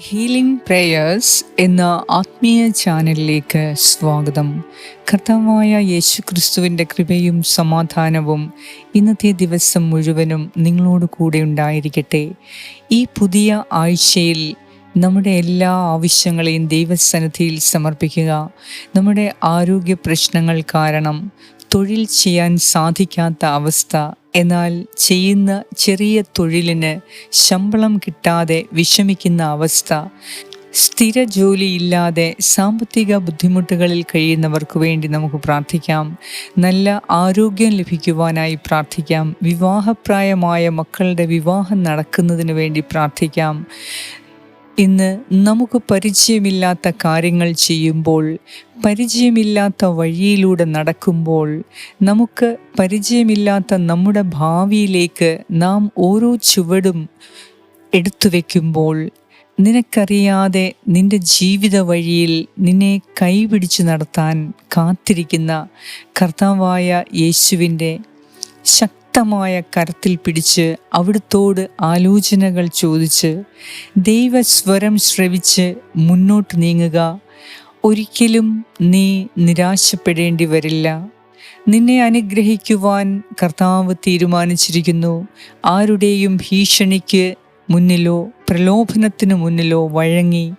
Healing prayers എന്ന ആത്മീയ ചാനലിലേക്ക് സ്വാഗതം. കർത്താവായ യേശു ക്രിസ്തുവിന്റെ കൃപയും സമാധാനവും ഇന്നത്തെ ദിവസം മുഴുവനും നിങ്ങളോട് കൂടെ ഉണ്ടായിരിക്കട്ടെ. ഈ പുതിയ ആഴ്ചയിൽ നമ്മുടെ എല്ലാ ആവശ്യങ്ങളെയും ദൈവസന്നിധിയിൽ സമർപ്പിക്കുക. നമ്മുടെ ആരോഗ്യ പ്രശ്നങ്ങൾ കാരണം തൊഴിൽ ചെയ്യാൻ സാധിക്കാത്ത അവസ്ഥ എന്നാൽ ചെയ്യുന്ന ചെറിയ തൊഴിലിന് ശമ്പളം കിട്ടാതെ വിഷമിക്കുന്ന അവസ്ഥ സ്ഥിര ജോലിയില്ലാതെ സാമ്പത്തിക ബുദ്ധിമുട്ടുകളിൽ കഴിയുന്നവർക്ക് വേണ്ടി നമുക്ക് പ്രാർത്ഥിക്കാം. നല്ല ആരോഗ്യം ലഭിക്കുവാനായി പ്രാർത്ഥിക്കാം. വിവാഹപ്രായമായ മക്കളുടെ വിവാഹം നടക്കുന്നതിന് വേണ്ടി പ്രാർത്ഥിക്കാം. ഇന്ന് നമുക്ക് പരിചയമില്ലാത്ത കാര്യങ്ങൾ ചെയ്യുമ്പോൾ പരിചയമില്ലാത്ത വഴിയിലൂടെ നടക്കുമ്പോൾ നമുക്ക് പരിചയമില്ലാത്ത നമ്മുടെ ഭാവിയിലേക്ക് നാം ഓരോ ചുവടും എടുത്തു വയ്ക്കുമ്പോൾ നിനക്കറിയാതെ നിന്റെ ജീവിത വഴിയിൽ നിന്നെ കൈപിടിച്ചു നടത്താൻ കാത്തിരിക്കുന്ന കർത്താവായ യേശുവിന്റെ ശക്തമായ കരത്തിൽ പിടിച്ച് അവിടുത്തോട് ആലോചനകൾ ചോദിച്ച് ദൈവസ്വരം ശ്രവിച്ച് മുന്നോട്ട് നീങ്ങുക. ഒരിക്കലും നീ നിരാശപ്പെടേണ്ടി വരില്ല. നിന്നെ അനുഗ്രഹിക്കുവാൻ കർത്താവ് തീരുമാനിച്ചിരിക്കുന്നു. ആരുടെയും ഭീഷണിക്ക് മുന്നിലോ പ്രലോഭനത്തിന് മുന്നിലോ വഴങ്ങി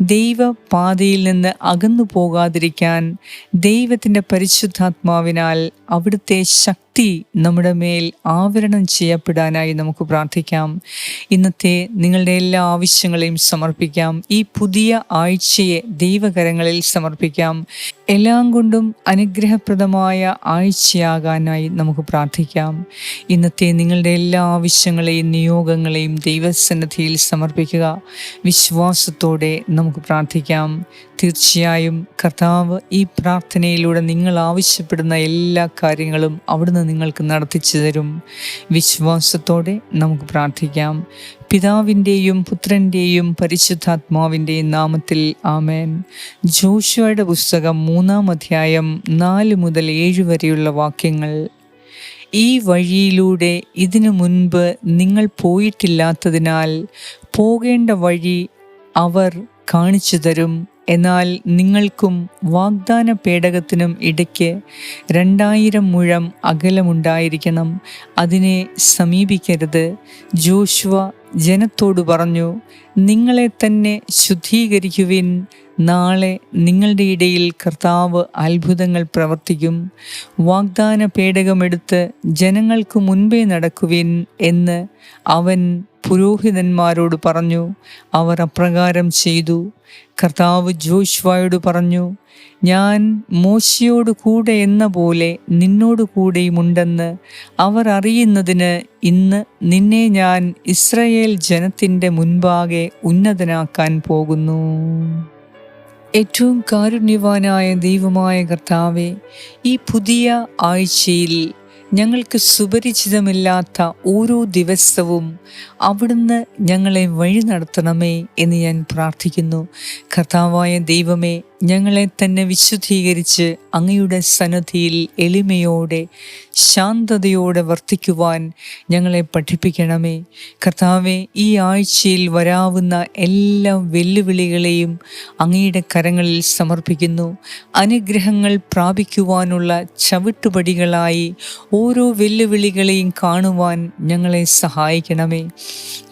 ദൈവപാതയിൽ നിന്ന് അകന്നു പോകാതിരിക്കാൻ ദൈവത്തിന്റെ പരിശുദ്ധാത്മാവിനാൽ അവിടുത്തെ ശക്തി നമ്മുടെ മേൽ ആവരണം ചെയ്യപ്പെടാനായി നമുക്ക് പ്രാർത്ഥിക്കാം. ഇന്നത്തെ നിങ്ങളുടെ എല്ലാ ആവശ്യങ്ങളെയും സമർപ്പിക്കാം. ഈ പുതിയ ആഴ്ചയെ ദൈവകരങ്ങളിൽ സമർപ്പിക്കാം. എല്ലാം കൊണ്ടും അനുഗ്രഹപ്രദമായ ആഴ്ചയാകാനായി നമുക്ക് പ്രാർത്ഥിക്കാം. ഇന്നത്തെ നിങ്ങളുടെ എല്ലാ ആവശ്യങ്ങളെയും നിയോഗങ്ങളെയും ദൈവസന്നിധിയിൽ സമർപ്പിക്കുക. വിശ്വാസത്തോടെ നമുക്ക് പ്രാർത്ഥിക്കാം. തീർച്ചയായും കർത്താവ് ഈ പ്രാർത്ഥനയിലൂടെ നിങ്ങൾ ആവശ്യപ്പെടുന്ന എല്ലാ കാര്യങ്ങളും അവിടുന്ന് നിങ്ങൾക്ക് നടത്തിച്ചു തരും. വിശ്വാസത്തോടെ നമുക്ക് പ്രാർത്ഥിക്കാം. പിതാവിന്റെയും പുത്രന്റെയും പരിശുദ്ധാത്മാവിന്റെയും നാമത്തിൽ ആമേൻ. ജോഷുവയുടെ പുസ്തകം മൂന്നാം അധ്യായം നാല് മുതൽ ഏഴ് വരെയുള്ള വാക്യങ്ങൾ ഈ വഴിയിലൂടെ ഇതിനു മുൻപ് നിങ്ങൾ പോയിട്ടില്ലാത്തതിനാൽ പോകേണ്ട വഴി അവർ കാണിച്ചു തരും. എന്നാൽ നിങ്ങൾക്കും വാഗ്ദാന പേടകത്തിനും ഇടയ്ക്ക് രണ്ടായിരം മുഴം അകലമുണ്ടായിരിക്കണം. അതിനെ സമീപിക്കരുത്. ജോഷുവ ജനത്തോട് പറഞ്ഞു നിങ്ങളെ തന്നെ ശുദ്ധീകരിക്കുവിൻ. നാളെ നിങ്ങളുടെ ഇടയിൽ കർത്താവ് അത്ഭുതങ്ങൾ പ്രവർത്തിക്കും. വാഗ്ദാന പേടകമെടുത്ത് ജനങ്ങൾക്ക് മുൻപേ നടക്കുവിൻ എന്ന് അവൻ പുരോഹിതന്മാരോട് പറഞ്ഞു. അവർ അപ്രകാരം ചെയ്തു. കർത്താവ് ജോഷ്വായോട് പറഞ്ഞു ഞാൻ മോശയോട് കൂടെ എന്ന പോലെ നിന്നോട് കൂടെയുമുണ്ടെന്ന് അവർ അറിയുന്നതിന് ഇന്ന് നിന്നെ ഞാൻ ഇസ്രയേൽ ജനത്തിന്റെ മുൻപാകെ ഉന്നതനാക്കാൻ പോകുന്നു. ഏറ്റവും കാരുണ്യവാനായ ദൈവമായ കർത്താവെ ഈ പുതിയ ആഴ്ചയിൽ ഞങ്ങൾക്ക് സുപരിചിതമില്ലാത്ത ഓരോ ദിവസവും അവിടുന്ന് ഞങ്ങളെ വഴി നടത്തണമേ എന്ന് ഞാൻ പ്രാർത്ഥിക്കുന്നു. കർത്താവായ ദൈവമേ ഞങ്ങളെ തന്നെ വിശുദ്ധീകരിച്ച് അങ്ങയുടെ സന്നദ്ധിയിൽ എളിമയോടെ ശാന്തതയോടെ വർത്തിക്കുവാൻ ഞങ്ങളെ പഠിപ്പിക്കണമേ. കർത്താവെ ഈ ആഴ്ചയിൽ വരാവുന്ന എല്ലാ വെല്ലുവിളികളെയും അങ്ങയുടെ കരങ്ങളിൽ സമർപ്പിക്കുന്നു. അനുഗ്രഹങ്ങൾ പ്രാപിക്കുവാനുള്ള ചവിട്ടുപടികളായി ഓരോ വെല്ലുവിളികളെയും കാണുവാൻ ഞങ്ങളെ സഹായിക്കണമേ.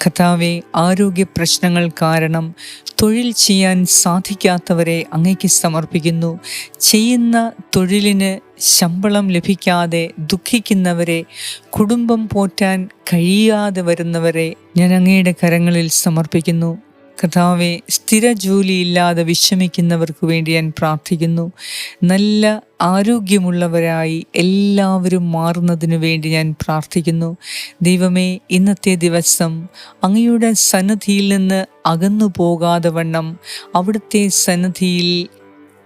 കർത്താവെ ആരോഗ്യ പ്രശ്നങ്ങൾ കാരണം തൊഴിൽ ചെയ്യാൻ സാധിക്കാത്തവരെ അങ്ങേക്ക് സമർപ്പിക്കുന്നു. ചെയ്യുന്ന തൊഴിലിന് ശമ്പളം ലഭിക്കാതെ ദുഃഖിക്കുന്നവരെ കുടുംബം പോറ്റാൻ കഴിയാതെ വരുന്നവരെ ഞാൻ അങ്ങയുടെ കരങ്ങളിൽ സമർപ്പിക്കുന്നു. കഥാവെ സ്ഥിര ജോലിയില്ലാതെ വിഷമിക്കുന്നവർക്ക് വേണ്ടി ഞാൻ പ്രാർത്ഥിക്കുന്നു. നല്ല ആരോഗ്യമുള്ളവരായി എല്ലാവരും മാറുന്നതിനു വേണ്ടി ഞാൻ പ്രാർത്ഥിക്കുന്നു. ദൈവമേ ഇന്നത്തെ ദിവസം അങ്ങയുടെ സന്നദ്ധിയിൽ നിന്ന് അകന്നു പോകാതെ വണ്ണം അവിടുത്തെ സന്നദ്ധിയിൽ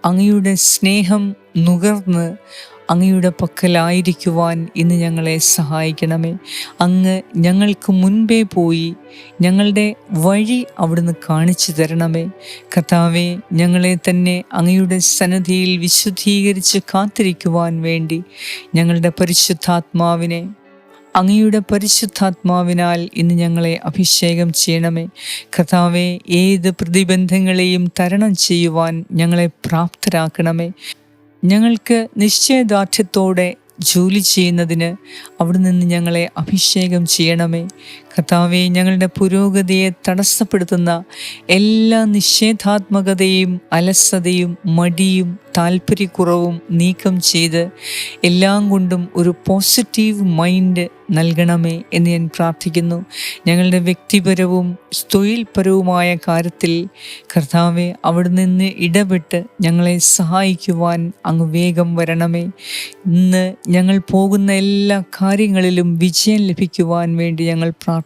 അങ്ങയുടെ സ്നേഹം നുകർന്ന് അങ്ങയുടെ പക്കലായിരിക്കുവാൻ ഇന്ന് ഞങ്ങളെ സഹായിക്കണമേ. അങ്ങ് ഞങ്ങൾക്ക് മുൻപേ പോയി ഞങ്ങളുടെ വഴി അവിടുന്ന് കാണിച്ചു തരണമേ. കർത്താവെ ഞങ്ങളെ തന്നെ അങ്ങയുടെ സന്നദ്ധിയിൽ വിശുദ്ധീകരിച്ച് കാത്തിരിക്കുവാൻ വേണ്ടി ഞങ്ങളുടെ പരിശുദ്ധാത്മാവിനെ അങ്ങയുടെ പരിശുദ്ധാത്മാവിനാൽ ഇന്ന് ഞങ്ങളെ അഭിഷേകം ചെയ്യണമേ. കർത്താവെ ഏത് പ്രതിബന്ധങ്ങളെയും തരണം ചെയ്യുവാൻ ഞങ്ങളെ പ്രാപ്തരാക്കണമേ. ഞങ്ങൾക്ക് നിശ്ചയദാർഢ്യത്തോടെ ജോലി ചെയ്യുന്നതിന് അവിടെ നിന്ന് ഞങ്ങളെ അഭിഷേകം ചെയ്യണമേ. കർത്താവെ ഞങ്ങളുടെ പുരോഗതിയെ തടസ്സപ്പെടുത്തുന്ന എല്ലാ നിഷേധാത്മകതയും അലസതയും മടിയും താല്പര്യക്കുറവും നീക്കം ചെയ്ത് എല്ലാം കൊണ്ടും ഒരു പോസിറ്റീവ് മൈൻഡ് നൽകണമേ എന്ന് ഞാൻ പ്രാർത്ഥിക്കുന്നു. ഞങ്ങളുടെ വ്യക്തിപരവും തൊഴിൽപരവുമായ കാര്യത്തിൽ കർത്താവെ അവിടെ നിന്ന് ഇടപെട്ട് ഞങ്ങളെ സഹായിക്കുവാൻ അങ്ങ് വേഗം വരണമേ. ഇന്ന് ഞങ്ങൾ പോകുന്ന എല്ലാ കാര്യങ്ങളിലും വിജയം ലഭിക്കുവാൻ വേണ്ടി ഞങ്ങൾ പ്രാർത്ഥിക്കുന്നു.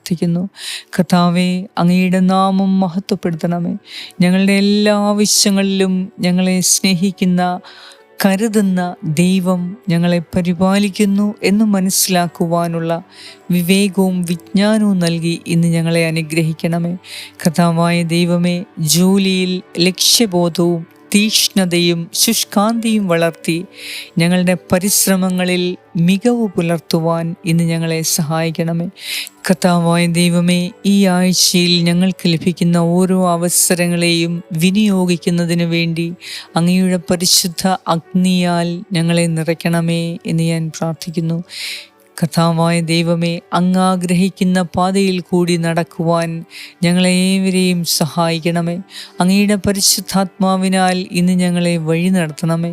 കർത്താവെ അങ്ങയുടെ നാമം മഹത്വപ്പെടുത്തണമേ. ഞങ്ങളുടെ എല്ലാ ആവശ്യങ്ങളിലും ഞങ്ങളെ സ്നേഹിക്കുന്ന കരുതുന്ന ദൈവം ഞങ്ങളെ പരിപാലിക്കുന്നു എന്ന് മനസ്സിലാക്കുവാനുള്ള വിവേകവും വിജ്ഞാനവും നൽകി ഇന്ന് ഞങ്ങളെ അനുഗ്രഹിക്കണമേ. കഥാവായ ദൈവമേ ജോലിയിൽ ലക്ഷ്യബോധവും തീക്ഷ്ണതയും ശുഷ്കാന്തിയും വളർത്തി ഞങ്ങളുടെ പരിശ്രമങ്ങളിൽ മികവ് പുലർത്തുവാൻ ഇന്ന് ഞങ്ങളെ സഹായിക്കണമേ. കഥാവായ ദൈവമേ ഈ ആഴ്ചയിൽ ഞങ്ങൾക്ക് ലഭിക്കുന്ന ഓരോ അവസരങ്ങളെയും വിനിയോഗിക്കുന്നതിന് വേണ്ടി അങ്ങയുടെ പരിശുദ്ധ അഗ്നിയാൽ ഞങ്ങളെ നിറയ്ക്കണമേ എന്ന് ഞാൻ പ്രാർത്ഥിക്കുന്നു. കഥാവായ ദൈവമേ അങ്ങാഗ്രഹിക്കുന്ന പാതയിൽ കൂടി നടക്കുവാൻ ഞങ്ങളേവരെയും സഹായിക്കണമേ. അങ്ങയുടെ പരിശുദ്ധാത്മാവിനാൽ ഇന്ന് ഞങ്ങളെ വഴി നടത്തണമേ.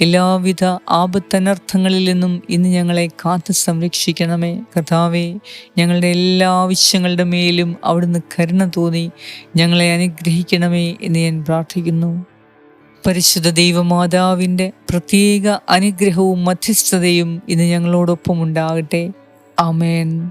എല്ലാവിധ ആപത്തനർത്ഥങ്ങളിൽ നിന്നും ഇന്ന് ഞങ്ങളെ കാത്തു സംരക്ഷിക്കണമേ. കഥാവേ ഞങ്ങളുടെ എല്ലാ ആവശ്യങ്ങളുടെ മേലും അവിടുന്ന് കരുണ തോന്നി ഞങ്ങളെ അനുഗ്രഹിക്കണമേ എന്ന് ഞാൻ പ്രാർത്ഥിക്കുന്നു. പരിശുദ്ധ ദൈവമാതാവിന്റെ പ്രത്യേക അനുഗ്രഹവും മധ്യസ്ഥതയും ഇന്ന് ഞങ്ങളോടൊപ്പം ഉണ്ടാകട്ടെ. ആമേൻ.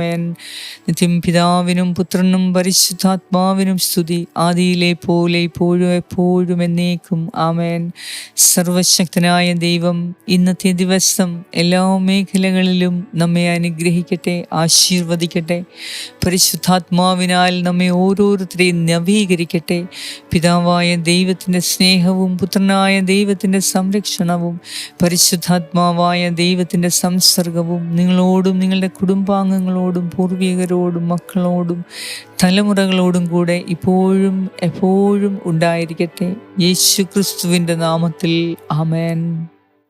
നിത്യം പിതാവിനും പുത്രനും പരിശുദ്ധാത്മാവിനും സ്തുതി. ആദിയിലെ പോലെ ഇപ്പോഴും എപ്പോഴും എന്നേക്കും. ആമേൻ. സർവശക്തനായ ദൈവം ഇന്നത്തെ ദിവസം എല്ലാ മേഖലകളിലും നമ്മെ അനുഗ്രഹിക്കട്ടെ ആശീർവദിക്കട്ടെ. പരിശുദ്ധാത്മാവിനാൽ നമ്മെ ഓരോരുത്തരെയും നവീകരിക്കട്ടെ. പിതാവായ ദൈവത്തിന്റെ സ്നേഹവും പുത്രനായ ദൈവത്തിന്റെ സംരക്ഷണവും പരിശുദ്ധാത്മാവായ ദൈവത്തിന്റെ സംസർഗവും നിങ്ങളോടും നിങ്ങളുടെ കുടുംബാംഗങ്ങളോടും പൂർവികരോടും മക്കളോടും തലമുറകളോടും കൂടെ ഇപ്പോഴും എപ്പോഴും ഉണ്ടായിരിക്കട്ടെ. യേശു ക്രിസ്തുവിന്റെ നാമത്തിൽ ആമേൻ.